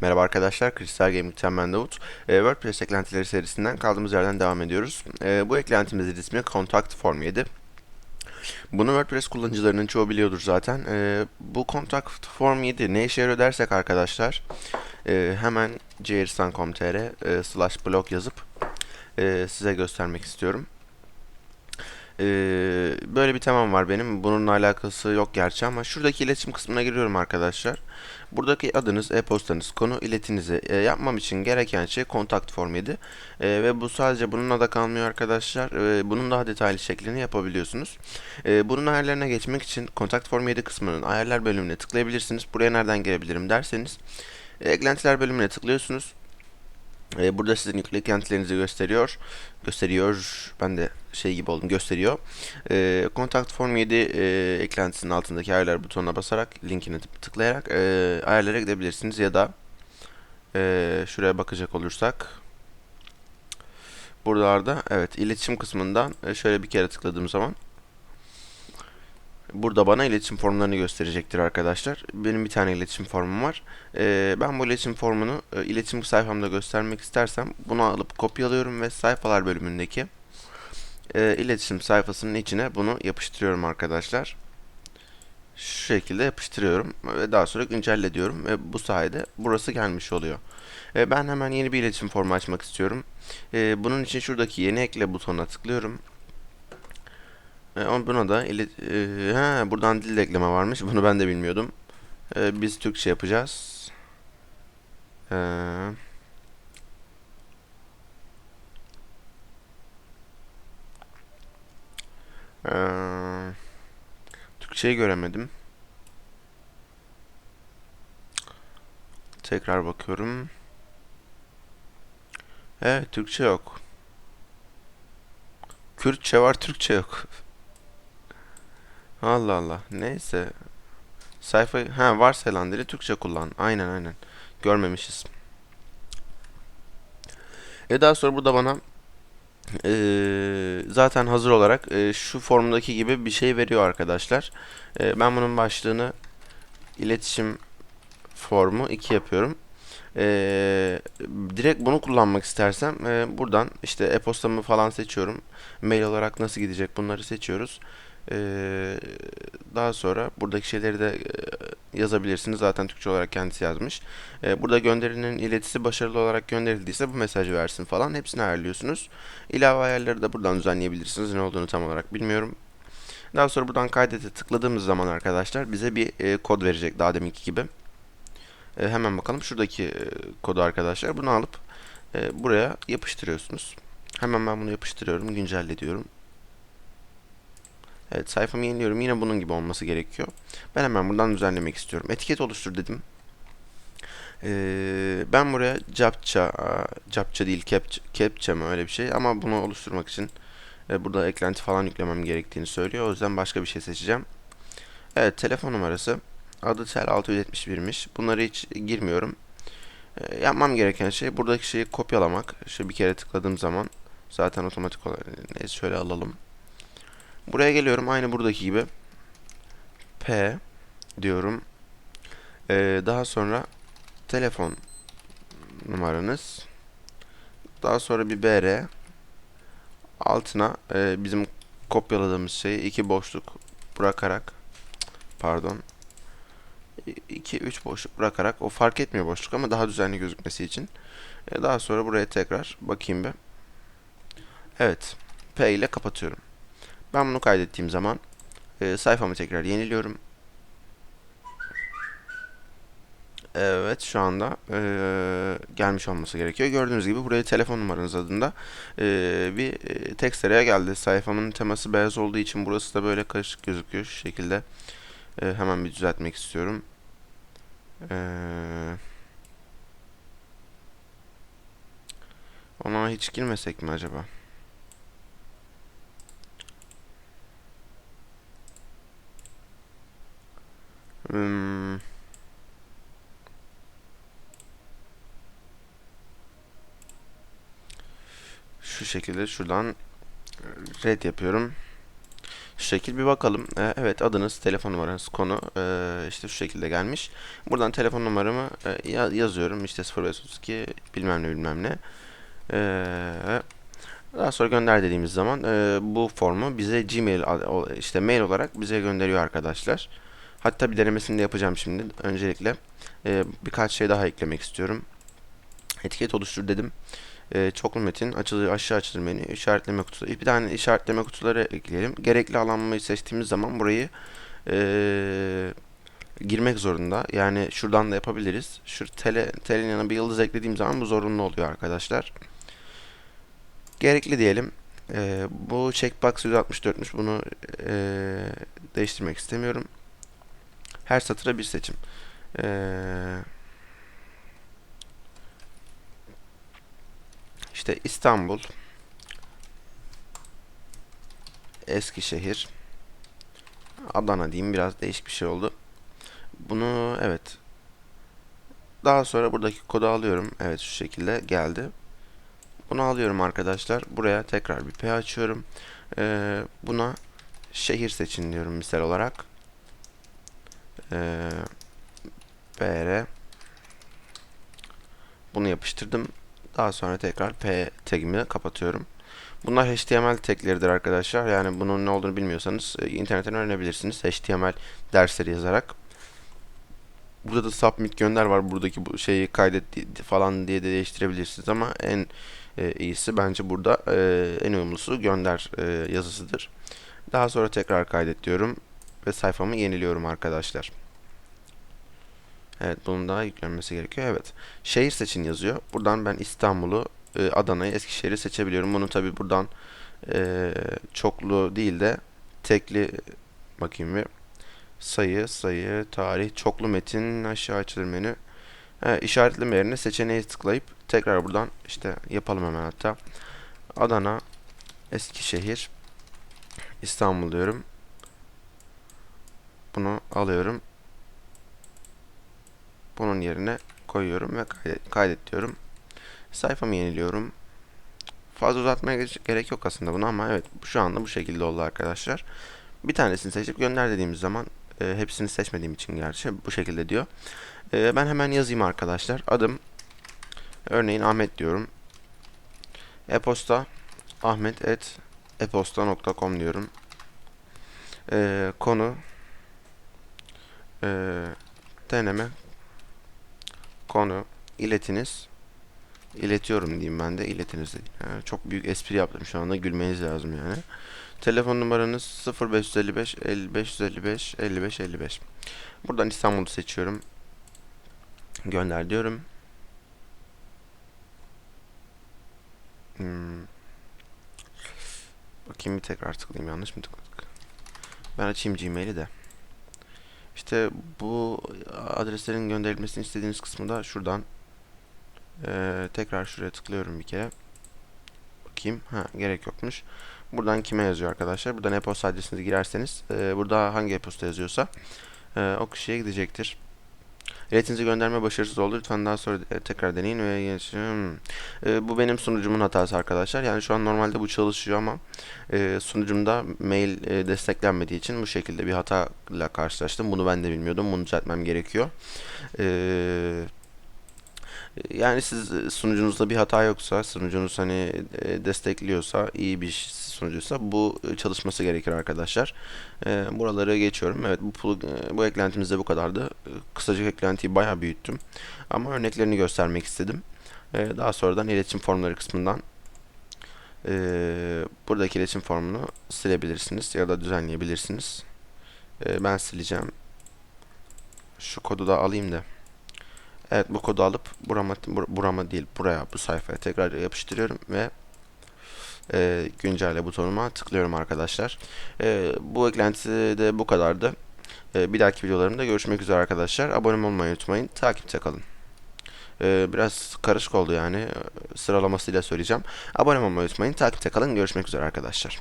Merhaba arkadaşlar, Kristal Gaming'ten ben Davut. Ee, WordPress eklentileri serisinden kaldığımız yerden devam ediyoruz. Ee, bu eklentimizin ismi Contact Form 7. Bunu WordPress kullanıcılarının çoğu biliyordur zaten. Ee, bu Contact Form 7 ne işe yarıyor dersek arkadaşlar, e, hemen jrsan.com.tr e, slash blog yazıp e, size göstermek istiyorum. Ee, böyle bir temam var benim. Bununla alakası yok gerçi ama şuradaki iletişim kısmına giriyorum arkadaşlar. Buradaki adınız, e-postanız, konu iletinizi e, yapmam için gereken şey kontakt form 7. E, ve bu sadece bununla da kalmıyor arkadaşlar. E, bunun daha detaylı şeklini yapabiliyorsunuz. E, bunun ayarlarına geçmek için kontakt form 7 kısmının ayarlar bölümüne tıklayabilirsiniz. Buraya nereden gelebilirim derseniz e, eklentiler bölümüne tıklıyorsunuz. E, burada sizin yüklü eklentilerinizi gösteriyor. Gösteriyor. Ben de şey gibi oldum. Gösteriyor. E, Contact Form 7 e, eklentisinin altındaki ayarlar butonuna basarak linkine tık- tıklayarak e, ayarlara gidebilirsiniz ya da e, şuraya bakacak olursak buralarda evet iletişim kısmından e, şöyle bir kere tıkladığım zaman Burada bana iletişim formlarını gösterecektir arkadaşlar. Benim bir tane iletişim formum var. Ee, ben bu iletişim formunu e, iletişim sayfamda göstermek istersem bunu alıp kopyalıyorum ve sayfalar bölümündeki e, iletişim sayfasının içine bunu yapıştırıyorum arkadaşlar. Şu şekilde yapıştırıyorum ve daha sonra güncelle diyorum ve bu sayede burası gelmiş oluyor. E, ben hemen yeni bir iletişim formu açmak istiyorum. E, bunun için şuradaki yeni ekle butonuna tıklıyorum. E, buna da e, ha, buradan dil ekleme varmış. Bunu ben de bilmiyordum. E, biz Türkçe yapacağız. E, e, Türkçeyi göremedim. Tekrar bakıyorum. Evet, Türkçe yok. Kürtçe var, Türkçe yok. Allah Allah. Neyse. Sayfa ha varsayılan dili Türkçe kullan. Aynen aynen. Görmemişiz. E daha sonra burada bana eee, zaten hazır olarak eee, şu formdaki gibi bir şey veriyor arkadaşlar. Eee, ben bunun başlığını iletişim formu 2 yapıyorum. Eee, direkt bunu kullanmak istersem eee, buradan işte e-postamı falan seçiyorum. Mail olarak nasıl gidecek bunları seçiyoruz. Eee, daha sonra buradaki şeyleri de eee, yazabilirsiniz. Zaten Türkçe olarak kendisi yazmış. Eee, burada gönderinin iletisi başarılı olarak gönderildiyse bu mesajı versin falan. Hepsini ayarlıyorsunuz. İlave ayarları da buradan düzenleyebilirsiniz. Ne olduğunu tam olarak bilmiyorum. Daha sonra buradan kaydete tıkladığımız zaman arkadaşlar bize bir eee, kod verecek daha deminki gibi. Eee, hemen bakalım şuradaki eee, kodu arkadaşlar. Bunu alıp eee, buraya yapıştırıyorsunuz. Hemen ben bunu yapıştırıyorum. Güncelle diyorum. Evet sayfamı yeniliyorum. Yine bunun gibi olması gerekiyor. Ben hemen buradan düzenlemek istiyorum. Etiket oluştur dedim. Ee, ben buraya captcha, captcha değil captcha, captcha mı öyle bir şey ama bunu oluşturmak için e, burada eklenti falan yüklemem gerektiğini söylüyor. O yüzden başka bir şey seçeceğim. Evet telefon numarası. Adı tel 671'miş. Bunları hiç girmiyorum. Ee, yapmam gereken şey buradaki şeyi kopyalamak. Şu bir kere tıkladığım zaman zaten otomatik olarak neyse şöyle alalım. Buraya geliyorum aynı buradaki gibi. P diyorum. Ee, daha sonra telefon numaranız. Daha sonra bir BR. Altına e, bizim kopyaladığımız şeyi iki boşluk bırakarak pardon 2 3 boşluk bırakarak o fark etmiyor boşluk ama daha düzenli gözükmesi için. E, daha sonra buraya tekrar bakayım bir. Evet. P ile kapatıyorum. Ben bunu kaydettiğim zaman e, sayfamı tekrar yeniliyorum. Evet şu anda e, gelmiş olması gerekiyor. Gördüğünüz gibi buraya telefon numaranız adında e, bir e, tekst araya geldi. Sayfamın teması beyaz olduğu için burası da böyle karışık gözüküyor. Şu şekilde e, hemen bir düzeltmek istiyorum. E, ona hiç girmesek mi acaba? Şu şekilde şuradan red yapıyorum. Şu şekil bir bakalım. Ee, evet adınız, telefon numaranız, konu ee, işte şu şekilde gelmiş. Buradan telefon numaramı ya- yazıyorum. İşte 0532 bilmem ne bilmem ne. Ee, daha sonra gönder dediğimiz zaman ee, bu formu bize Gmail işte mail olarak bize gönderiyor arkadaşlar. Hatta bir denemesini de yapacağım şimdi. Öncelikle ee, birkaç şey daha eklemek istiyorum. Etiket oluştur dedim. Ee, çoklu metin, açılır, aşağı açılır menü, işaretleme kutusu. Bir tane işaretleme kutuları ekleyelim. Gerekli alanmayı seçtiğimiz zaman burayı ee, girmek zorunda. Yani şuradan da yapabiliriz. Şu tele, telenin yanına bir yıldız eklediğim zaman bu zorunlu oluyor arkadaşlar. Gerekli diyelim. Ee, bu checkbox 164'müş. Bunu ee, değiştirmek istemiyorum. Her satıra bir seçim. Ee, işte İstanbul, Eskişehir, Adana diyeyim biraz değişik bir şey oldu. Bunu evet. Daha sonra buradaki kodu alıyorum. Evet şu şekilde geldi. Bunu alıyorum arkadaşlar. Buraya tekrar bir P açıyorum. Ee, buna şehir seçin diyorum misal olarak. Ee, BR Bunu yapıştırdım. Daha sonra tekrar P tagimi kapatıyorum. Bunlar HTML tagleridir arkadaşlar. Yani bunun ne olduğunu bilmiyorsanız e, internetten öğrenebilirsiniz. HTML dersleri yazarak. Burada da submit gönder var. Buradaki bu şeyi kaydet falan diye de değiştirebilirsiniz ama en e, iyisi bence burada e, en uyumlusu gönder e, yazısıdır. Daha sonra tekrar kaydet diyorum ve sayfamı yeniliyorum arkadaşlar. Evet bunun daha yüklenmesi gerekiyor. Evet. Şehir seçin yazıyor. Buradan ben İstanbul'u, e, Adana'yı, Eskişehir'i seçebiliyorum. Bunu tabi buradan e, çoklu değil de tekli bakayım bir. Sayı, sayı, tarih, çoklu metin, aşağı açılır menü. Evet, işaretleme yerine seçeneği tıklayıp tekrar buradan işte yapalım hemen hatta. Adana, Eskişehir, İstanbul diyorum. Bunu alıyorum. Bunun yerine koyuyorum ve kaydet, kaydet diyorum. Sayfamı yeniliyorum. Fazla uzatmaya ge- gerek yok aslında bunu ama evet şu anda bu şekilde oldu arkadaşlar. Bir tanesini seçip gönder dediğimiz zaman e, hepsini seçmediğim için gerçi bu şekilde diyor. E, ben hemen yazayım arkadaşlar. Adım örneğin Ahmet diyorum. E-posta ahmet diyorum. E, konu e, deneme konu iletiniz iletiyorum diyeyim ben de iletiniz diyeyim. Yani çok büyük espri yaptım şu anda gülmeniz lazım yani. Telefon numaranız 0555 555 55 55. Buradan İstanbul'u seçiyorum. Gönder diyorum. Hmm. Bakayım bir tekrar tıklayayım yanlış mı tıkladık? Ben açayım Gmail'i de. İşte bu adreslerin gönderilmesini istediğiniz kısmı da şuradan ee, tekrar şuraya tıklıyorum bir kere. Bakayım. Ha, gerek yokmuş. Buradan kime yazıyor arkadaşlar? Buradan e-posta adresinizi girerseniz e, burada hangi e-posta yazıyorsa e, o kişiye gidecektir. İletinizi gönderme başarısız oldu. Lütfen daha sonra e, tekrar deneyin ve geçin. E, bu benim sunucumun hatası arkadaşlar. Yani şu an normalde bu çalışıyor ama e, sunucumda mail e, desteklenmediği için bu şekilde bir hatayla karşılaştım. Bunu ben de bilmiyordum. Bunu düzeltmem gerekiyor. Eee yani siz e, sunucunuzda bir hata yoksa, sunucunuz hani e, destekliyorsa, iyi bir sunucuysa bu e, çalışması gerekir arkadaşlar. Buraları geçiyorum. Evet bu bu eklentimiz de bu kadardı. Kısacık eklentiyi bayağı büyüttüm. Ama örneklerini göstermek istedim. Daha sonradan iletişim formları kısmından buradaki iletişim formunu silebilirsiniz ya da düzenleyebilirsiniz. Ben sileceğim. Şu kodu da alayım da. Evet bu kodu alıp burama, bur- burama değil buraya bu sayfaya tekrar yapıştırıyorum ve e, güncelle butonuma tıklıyorum arkadaşlar. E, bu eklentisi de bu kadardı. E, bir dahaki videolarımda görüşmek üzere arkadaşlar. Abone olmayı unutmayın. Takipte kalın. E, biraz karışık oldu yani. Sıralamasıyla söyleyeceğim. Abone olmayı unutmayın. Takipte kalın. Görüşmek üzere arkadaşlar.